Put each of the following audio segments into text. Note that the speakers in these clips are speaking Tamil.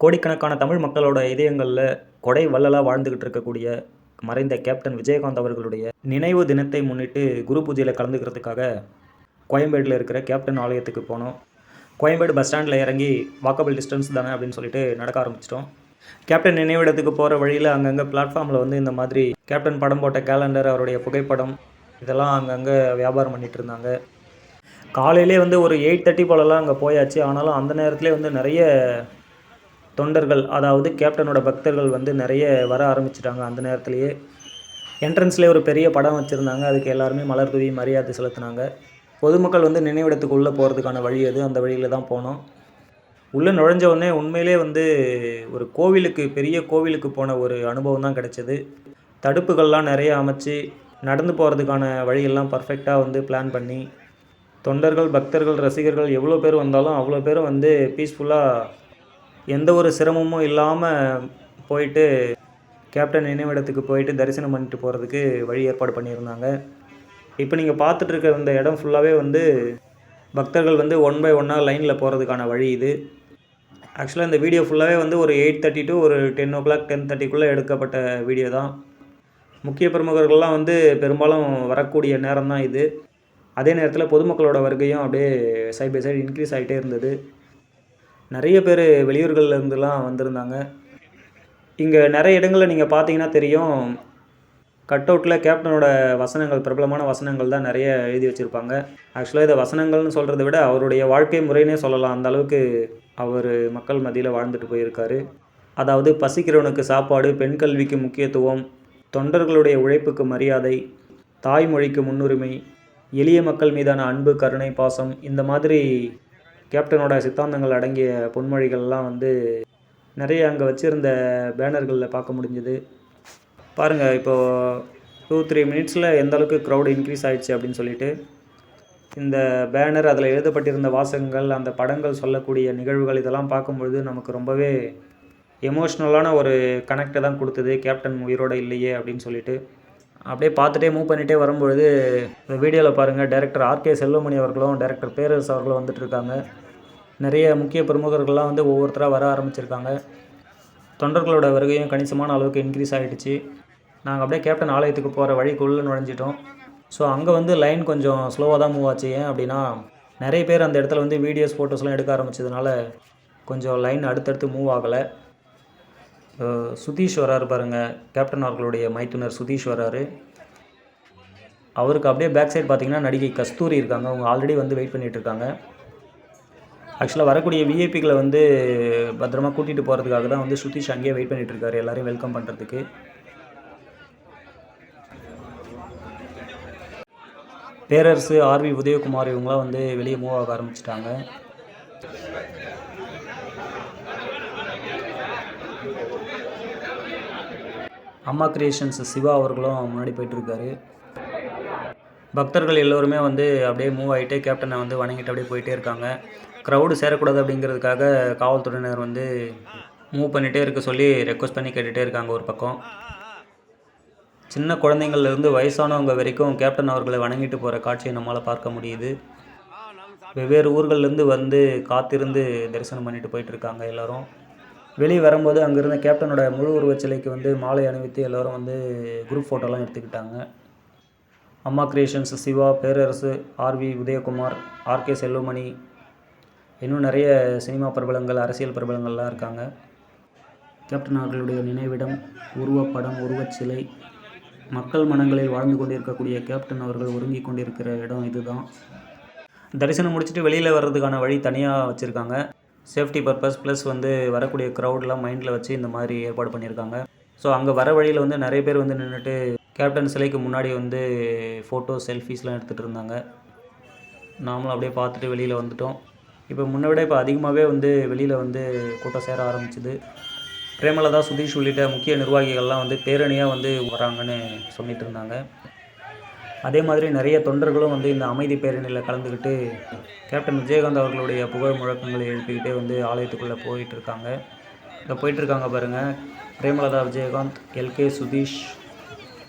கோடிக்கணக்கான தமிழ் மக்களோட இதயங்களில் கொடை வள்ளலாக வாழ்ந்துக்கிட்டு இருக்கக்கூடிய மறைந்த கேப்டன் விஜயகாந்த் அவர்களுடைய நினைவு தினத்தை முன்னிட்டு குரு பூஜையில் கலந்துக்கிறதுக்காக கோயம்பேடில் இருக்கிற கேப்டன் ஆலயத்துக்கு போனோம். கோயம்பேடு பஸ் ஸ்டாண்டில் இறங்கி வாக்கபிள் டிஸ்டன்ஸ் தானே அப்படின்னு சொல்லிட்டு நடக்க ஆரம்பிச்சிட்டோம். கேப்டன் நினைவிடத்துக்கு போகிற வழியில் அங்கங்கே பிளாட்ஃபார்மில் வந்து இந்த மாதிரி கேப்டன் படம் போட்ட கேலண்டர் அவருடைய புகைப்படம் இதெல்லாம் அங்கங்கே வியாபாரம் பண்ணிட்டு இருந்தாங்க. காலையிலே வந்து ஒரு எயிட் தேர்ட்டி போலலாம் அங்கே போயாச்சு. ஆனாலும் அந்த நேரத்துலேயே வந்து நிறைய தொண்டர்கள் அதாவது கேப்டனோட பக்தர்கள் வந்து நிறைய வர ஆரம்பிச்சிட்டாங்க அந்த நேரத்துலேயே. என்ட்ரன்ஸ்லேயே ஒரு பெரிய படம் வச்சுருந்தாங்க. அதுக்கு எல்லாருமே மலர் தூவி மரியாதை செலுத்தினாங்க. பொதுமக்கள் வந்து நினைவிடத்துக்கு உள்ளே போகிறதுக்கான வழி அது அந்த வழியில் தான் போனோம். உள்ளே நுழைஞ்ச உடனே உண்மையிலே வந்து ஒரு கோவிலுக்கு பெரிய கோவிலுக்கு போன ஒரு அனுபவம் தான் கிடச்சிது. தடுப்புகள்லாம் நிறைய அமைச்சு நடந்து போகிறதுக்கான வழியெல்லாம் பர்ஃபெக்டாக வந்து பிளான் பண்ணி தொண்டர்கள் பக்தர்கள் ரசிகர்கள் எவ்வளோ பேர் வந்தாலும் அவ்வளோ பேரும் வந்து பீஸ்ஃபுல்லாக எந்த ஒரு சிரமமும் இல்லாமல் போயிட்டு கேப்டன் நினைவிடத்துக்கு போயிட்டு தரிசனம் பண்ணிட்டு போகிறதுக்கு வழி ஏற்பாடு பண்ணியிருந்தாங்க. இப்போ நீங்கள் பார்த்துட்ருக்க இந்த இடம் ஃபுல்லாகவே வந்து பக்தர்கள் வந்து ஒன் பை ஒன்னாக லைனில் போகிறதுக்கான வழி இது. ஆக்சுவலாக இந்த வீடியோ ஃபுல்லாகவே வந்து ஒரு எயிட் தேர்ட்டி டு ஒரு டென் ஓ கிளாக் டென் தேர்ட்டிக்குள்ளே எடுக்கப்பட்ட வீடியோ தான். முக்கிய பிரமுகர்கள்லாம் வந்து பெரும்பாலும் வரக்கூடிய நேரம் தான் இது. அதே நேரத்தில் பொதுமக்களோட வருகையும் அப்படியே சைட் பை சைடு இன்க்ரீஸ் ஆகிட்டே இருந்தது. நிறைய பேர் வெளியூர்கள்லேருந்துலாம் வந்திருந்தாங்க. இங்கே நிறைய இடங்களில் நீங்கள் பார்த்தீங்கன்னா தெரியும் கட் அவுட்டில் கேப்டனோட வசனங்கள் பிரபலமான வசனங்கள் தான் நிறைய எழுதி வச்சுருப்பாங்க. ஆக்சுவலாக இதை வசனங்கள்னு சொல்கிறத விட அவருடைய வாழ்க்கை முறைனே சொல்லலாம். அந்த அளவுக்கு அவர் மக்கள் மத்தியில் வாழ்ந்துட்டு போயிருக்காரு. அதாவது பசிக்கிறவனுக்கு சாப்பாடு பெண் கல்விக்கு முக்கியத்துவம் தொண்டர்களுடைய உழைப்புக்கு மரியாதை தாய்மொழிக்கு முன்னுரிமை எளிய மக்கள் மீதான அன்பு கருணை பாசம் இந்த மாதிரி கேப்டனோட சித்தாந்தங்கள் அடங்கிய பொன்மொழிகள்லாம் வந்து நிறைய அங்கே வச்சுருந்த பேனர்களில் பார்க்க முடிஞ்சுது. பாருங்கள் இப்போது டூ த்ரீ மினிட்ஸில் எந்த அளவுக்கு க்ரௌட் இன்க்ரீஸ் ஆகிடுச்சு அப்படின்னு சொல்லிட்டு இந்த பேனர் அதில் எழுதப்பட்டிருந்த வாசகங்கள் அந்த படங்கள் சொல்லக்கூடிய நிகழ்வுகள் இதெல்லாம் பார்க்கும்பொழுது நமக்கு ரொம்பவே எமோஷ்னலான ஒரு கனெக்டை தான் கொடுத்தது. கேப்டன் உயிரோட இல்லையே அப்படின்னு சொல்லிட்டு. அப்படியே பார்த்துட்டே மூவ் பண்ணிகிட்டே வரும்பொழுது இந்த வீடியோவில் பாருங்கள் டேரக்டர் ஆர்கே செல்வமணி அவர்களும் டேரக்டர் பேரரசு அவர்களும் வந்துட்டு இருக்காங்க. நிறைய முக்கிய பிரமுகர்கள்லாம் வந்து ஒவ்வொருத்தராக வர ஆரம்பிச்சிருக்காங்க. தொண்டர்களோட வருகையும் கணிசமான அளவுக்கு இன்க்ரீஸ் ஆகிடுச்சு நாங்கள் அப்படியே கேப்டன் ஆலயத்துக்கு போகிற வழிக்குள்ளே நுழைஞ்சிட்டோம். ஸோ அங்கே வந்து லைன் கொஞ்சம் ஸ்லோவாக தான் மூவ் ஆச்சு. ஏன் அப்படின்னா நிறைய பேர் அந்த இடத்துல வந்து வீடியோஸ் ஃபோட்டோஸ்லாம் எடுக்க ஆரம்பிச்சதுனால கொஞ்சம் லைன் அடுத்தடுத்து மூவ் ஆகலை. சுதீஷ் வராரு பாருங்கள் கேப்டன் அவர்களுடைய மைத்துனர் சுதீஷ் வராரு அவருக்கு அப்படியே பேக் சைட் பார்த்தீங்கன்னா நடிகை கஸ்தூரி இருக்காங்க. அவங்க ஆல்ரெடி வந்து வெயிட் பண்ணிகிட்டு இருக்காங்க. ஆக்சுவலாக வரக்கூடிய விஐபிகளை வந்து பத்திரமா கூட்டிகிட்டு போகிறதுக்காக தான் வந்து சுதீஷ் அங்கேயே வெயிட் பண்ணிட்டு இருக்காரு. எல்லாரையும் வெல்கம் பண்ணுறதுக்கு பேரரசு ஆர்வி உதயகுமார் இவங்களாம் வந்து வெளியே மூவ் ஆக ஆரம்பிச்சிட்டாங்க. அம்மா கிரியேஷன்ஸ் சிவா அவர்களும் முன்னாடி போயிட்டுருக்காரு பக்தர்கள் எல்லோருமே வந்து அப்படியே மூவ் ஆகிட்டு கேப்டனை வந்து வணங்கிட்டு அப்படியே போயிட்டே இருக்காங்க. க்ரௌடு சேரக்கூடாது அப்படிங்கிறதுக்காக காவல்துறையினர் வந்து மூவ் பண்ணிகிட்டே இருக்க சொல்லி ரெக்வஸ்ட் பண்ணி கேட்டுகிட்டே இருக்காங்க ஒரு பக்கம். சின்ன குழந்தைங்கள்லேருந்து வயசானவங்க வரைக்கும் கேப்டன் அவர்களை வணங்கிட்டு போகிற காட்சியை நம்மளால் பார்க்க முடியுது. வெவ்வேறு ஊர்கள்லேருந்து வந்து காத்திருந்து தரிசனம் பண்ணிட்டு போயிட்டு இருக்காங்க வெளியே வரும்போது அங்கேருந்த கேப்டனோட முழு உருவச் சிலைக்கு வந்து மாலை அணிவித்து எல்லோரும் வந்து குரூப் ஃபோட்டோலாம் எடுத்துக்கிட்டாங்க. Amma creations Siva Perarasu RV Udayakumar RK Selvamani. இன்னும் நிறைய சினிமா பிரபலங்கள் அரசியல் பிரபலங்கள்லாம் இருக்காங்க. கேப்டன் அவர்களுடைய நினைவிடம் உருவப்படம் உருவச்சிலை மக்கள் மனங்களில் வாழ்ந்து கொண்டிருக்கக்கூடிய கேப்டன் அவர்கள் ஒருங்கி கொண்டிருக்கிற இடம் இதுதான். தரிசனம் முடிச்சுட்டு வெளியில் வர்றதுக்கான வழி தனியாக வச்சுருக்காங்க. சேஃப்டி பர்பஸ் ப்ளஸ் வந்து வரக்கூடிய க்ரௌட்லாம் மைண்டில் வச்சு இந்த மாதிரி ஏற்பாடு பண்ணியிருக்காங்க ஸோ அங்கே வர வழியில் வந்து நிறைய பேர் வந்து நின்றுட்டு கேப்டன் சிலைக்கு முன்னாடி வந்து ஃபோட்டோ செல்ஃபீஸ்லாம் எடுத்துகிட்டு இருந்தாங்க. நாமளும் அப்படியே பார்த்துட்டு வெளியில் வந்துட்டோம். இப்போ முன்ன விட இப்போ அதிகமாகவே வந்து வெளியில் வந்து கூட்டம் சேர ஆரம்பிச்சுது. பிரேமலதா சுதீஷ் உள்ளிட்ட முக்கிய நிர்வாகிகள்லாம் வந்து பேரணியாக வந்து வராங்கன்னு சொல்லிட்டு இருந்தாங்க. அதே மாதிரி நிறைய தொண்டர்களும் வந்து இந்த அமைதி பேரணியில் கலந்துக்கிட்டு கேப்டன் விஜயகாந்த் அவர்களுடைய புகழ் முழக்கங்களை எழுப்பிக்கிட்டே வந்து ஆலயத்துக்குள்ளே போயிட்டுருக்காங்க இங்கே போயிட்டுருக்காங்க பாருங்கள் பிரேமலதா விஜயகாந்த் எல்கே சுதீஷ்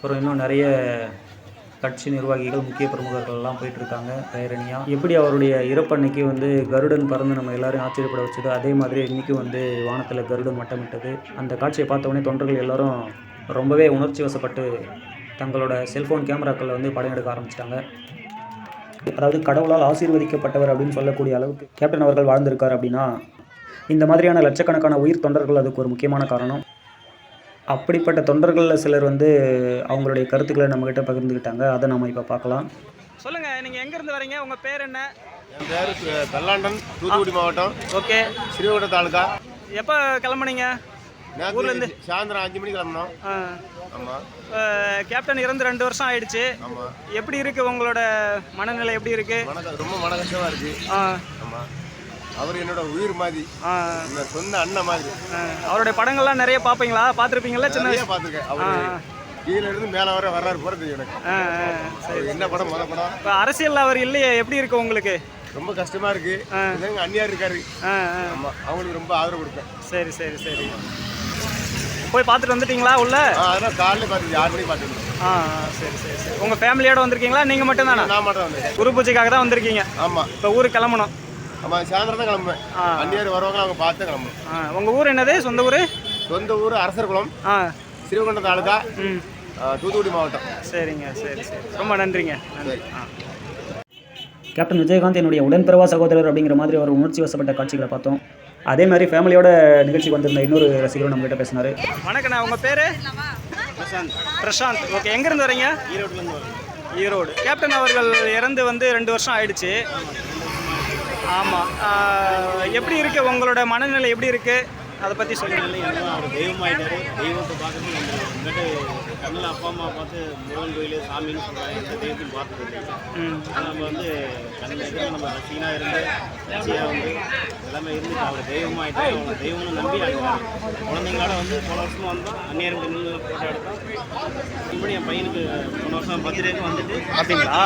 அப்புறம் இன்னும் நிறைய கட்சி நிர்வாகிகள் முக்கிய பிரமுகர்கள் எல்லாம் போயிட்டு பேரணியாக எப்படி அவருடைய இறப்பன்னைக்கு வந்து கருடன் பறந்து நம்ம எல்லாரையும் ஆச்சரியப்பட வச்சது அதே மாதிரி இன்றைக்கும் வந்து வானத்தில் கருடன் மட்டமிட்டது. அந்த காட்சியை பார்த்தோடனே தொண்டர்கள் எல்லாரும் ரொம்பவே உணர்ச்சி வசப்பட்டு தங்களோட செல்ஃபோன் கேமராக்களில் வந்து படம் எடுக்க ஆரம்பிச்சிட்டாங்க. அதாவது கடவுளால் ஆசீர்வதிக்கப்பட்டவர் அப்படின்னு சொல்லக்கூடிய அளவுக்கு கேப்டன் அவர்கள் வாழ்ந்திருக்கார் அப்படின்னா இந்த மாதிரியான லட்சக்கணக்கான உயிர் தொண்டர்கள் அதுக்கு ஒரு முக்கியமான காரணம். அப்படிப்பட்ட தொண்டர்களில் சிலர் வந்து அவங்களுடைய கருத்துக்களை நம்மக்கிட்ட பகிர்ந்துக்கிட்டாங்க. அதை நம்ம இப்போ பார்க்கலாம். சொல்லுங்க நீங்க எங்க இருந்து வரீங்க? உங்க பேர் என்ன? என் பேர் பெல்லாண்டன் தூத்துக்குடி மாவட்டம். ஓகே. ஸ்ரீவைகுண்டம் தாலுக்கா எப்போ கிளம்புனீங்க? ஊர்ல இருந்து? நேற்று சாயந்தரம் அஞ்சு மணிக்கு கிளம்பினோம். ஆ, ஆமாம் கேப்டன் இறந்து ரெண்டு வருஷம் ஆயிடுச்சு. ஆமாம் எப்படி இருக்கு உங்களோட மனநிலை? எப்படி இருக்கு? மன ரொம்ப மன கஷ்டமாக இருக்கு. ஆ, ஆமாம் அவர் என்னோட உயிர் மாதிரி. சொந்த அண்ணன் மாதிரி. அவருடைய படங்கள்லாம் நிறைய பார்ப்பீங்களா? பார்த்துருப்பீங்களா? சின்ன வயசு? பார்த்துருக்கேன். அவர் கீழே இருந்து மேலே வர வர்றாரு போகிறது எனக்கு. என்ன படம் முத படம்? இப்போ அரசியல் அவர் இல்லையே எப்படி இருக்கு உங்களுக்கு? ரொம்ப கஷ்டமா இருக்கு. எங்க அண்ணியார் இருக்காரு. அவங்களுக்கு ரொம்ப ஆதரவு கொடுப்பேன். சரி சரி சரி. போய் பார்த்துட்டு வந்துட்டீங்களா உள்ள? அதெல்லாம் காலையில் பார்த்துட்டு ஆறு மணிக்கு பார்த்துருந்தேன் ஆ சரி சரி சரி. உங்கள் ஃபேமிலியோட வந்திருக்கீங்களா? நீங்கள் மட்டும்தானா? நான் மட்டும் வந்தேன் குரு பூஜைக்காக தான் வந்திருக்கீங்க. ஆமாம் இப்போ ஊருக்கு கிளம்பணும். ஆமாம் சாயந்தரம் தான் கிளம்புவேன். ஆ. அண்ணியார் வருவாங்க அவங்க பார்த்து ஆ உங்கள் ஊர் என்னது? சொந்த ஊர்? சொந்த ஊர் அரசர்குளம். ஆ. ஸ்ரீவைகுண்டம் தாலுக்கா ம். ஆ, தூத்துக்குடி மாவட்டம். சரிங்க சரி சரி. ரொம்ப நன்றிங்க. நன்றி. ஆ. கேப்டன் விஜயகாந்த் என்னுடைய உடன்பிறவா சகோதரர் அப்படிங்கிற மாதிரி அவர் உணர்ச்சி வசப்பட்ட காட்சிகளை பார்த்தோம். அதே மாதிரி ஃபேமிலியோட நிகழ்ச்சிக்கு வந்திருந்த இன்னொரு ரசிகரும் நம்மகிட்ட பேசினார். வணக்கண்ணா உங்கள் பேர்? பிரசாந்த். பிரசாந்த். ஓகே எங்கேருந்து வரீங்க? ஈரோட்லேருந்து ஈரோடு. கேப்டன் அவர்கள் இறந்து வந்து ரெண்டு வருஷம் ஆயிடுச்சு. ஆமாம் எப்படி இருக்குது உங்களோட மனநிலை எப்படி இருக்குது அதை பற்றி சொல்லுங்க. அவர் தெய்வமாயிட்டாரு. தெய்வத்தை நம்ம இங்கிட்டு கண்ணில் அப்பா அம்மா பார்த்து முருகன் கோயில் சாமின்னு சொல்கிறாங்க எந்த தெய்வத்தையும் பார்த்தது ம். ஆனால் நம்ம வந்து கண்ணில் இருக்கிற நம்ம ரசிகனாக இருந்து ரசியாக வந்து எல்லாமே இருந்து அவர் தெய்வமாயிட்டு அவங்க தெய்வம்னு நம்பி ஆகிட்டாங்க குழந்தைங்களோட வந்து போன வருஷம் வந்தோம். அந்நியருக்கு நின்று ஃபோட்டோ எடுத்தோம். இப்படி என் பையனுக்கு போன வருஷம் பர்த்டேக்கு வந்துட்டு அப்படிங்களா?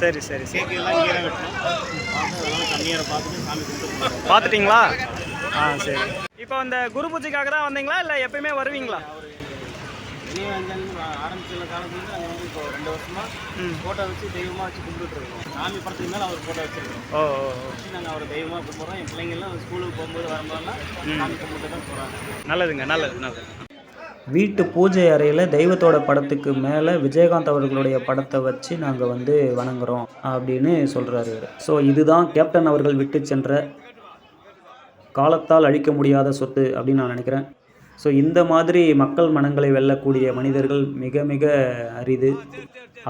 சரி சரி கேக்கு எல்லாம் இங்கே வெட்டணும் பார்த்து அதெல்லாம் தண்ணியரை பார்த்துட்டு சாமி கொடுத்துருக்கோம் பார்த்துட்டிங்களா? ஆ சரி. இப்போ இந்த குரு பூஜைக்காக தான் வந்தீங்களா இல்லை எப்பயுமே வருவீங்களா? ஆரம்பிச்சுள்ள காலத்துல நாங்கள் வந்து இப்போ ரெண்டு வருஷமா ம். ஃபோட்டோ வச்சு தெய்வமாக வச்சு கும்பிட்டுட்டு இருக்கோம். சாமி படத்துக்கு மேலே அவர் ஃபோட்டோ வச்சிருக்கோம். ஓ ஓ ஓ. வச்சு நாங்கள் அவர் தெய்வமாக கும்பிட்றோம். என் பிள்ளைங்கள்லாம் ஸ்கூலுக்கு போகும்போது வரும்போதெல்லாம் சாமி கும்பிட்டு தான் போகிறாங்க நல்லதுங்க நல்லது நல்லது. வீட்டு பூஜை அறையில் தெய்வத்தோட படத்துக்கு மேலே விஜயகாந்த் அவர்களுடைய படத்தை வச்சு நாங்கள் வந்து வணங்குறோம் அப்படின்னு சொல்கிறாரு ஸோ இதுதான் கேப்டன் அவர்கள் விட்டு சென்ற காலத்தால் அழிக்க முடியாத சொத்து அப்படின்னு நான் நினைக்கிறேன். ஸோ இந்த மாதிரி மக்கள் மனங்களை வெல்லக்கூடிய மனிதர்கள் மிக மிக அரிது.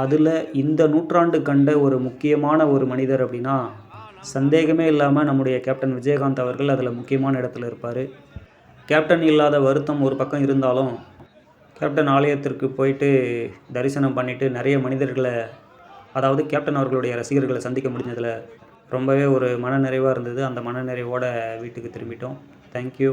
அதில் இந்த நூற்றாண்டு கண்ட ஒரு முக்கியமான ஒரு மனிதர் அப்படின்னா சந்தேகமே இல்லாமல் நம்முடைய கேப்டன் விஜயகாந்த் அவர்கள் அதில் முக்கியமான இடத்துல இருப்பார். கேப்டன் இல்லாத வருத்தம் ஒரு பக்கம் இருந்தாலும் கேப்டன் ஆலயத்திற்கு போயிட்டு தரிசனம் பண்ணிவிட்டு நிறைய மனிதர்களை அதாவது கேப்டன் அவர்களுடைய ரசிகர்களை சந்திக்க முடிஞ்சதில் ரொம்பவே ஒரு மனநிறைவாக இருந்தது. அந்த மனநிறைவோட வீட்டுக்கு திரும்பிட்டோம். தேங்க்யூ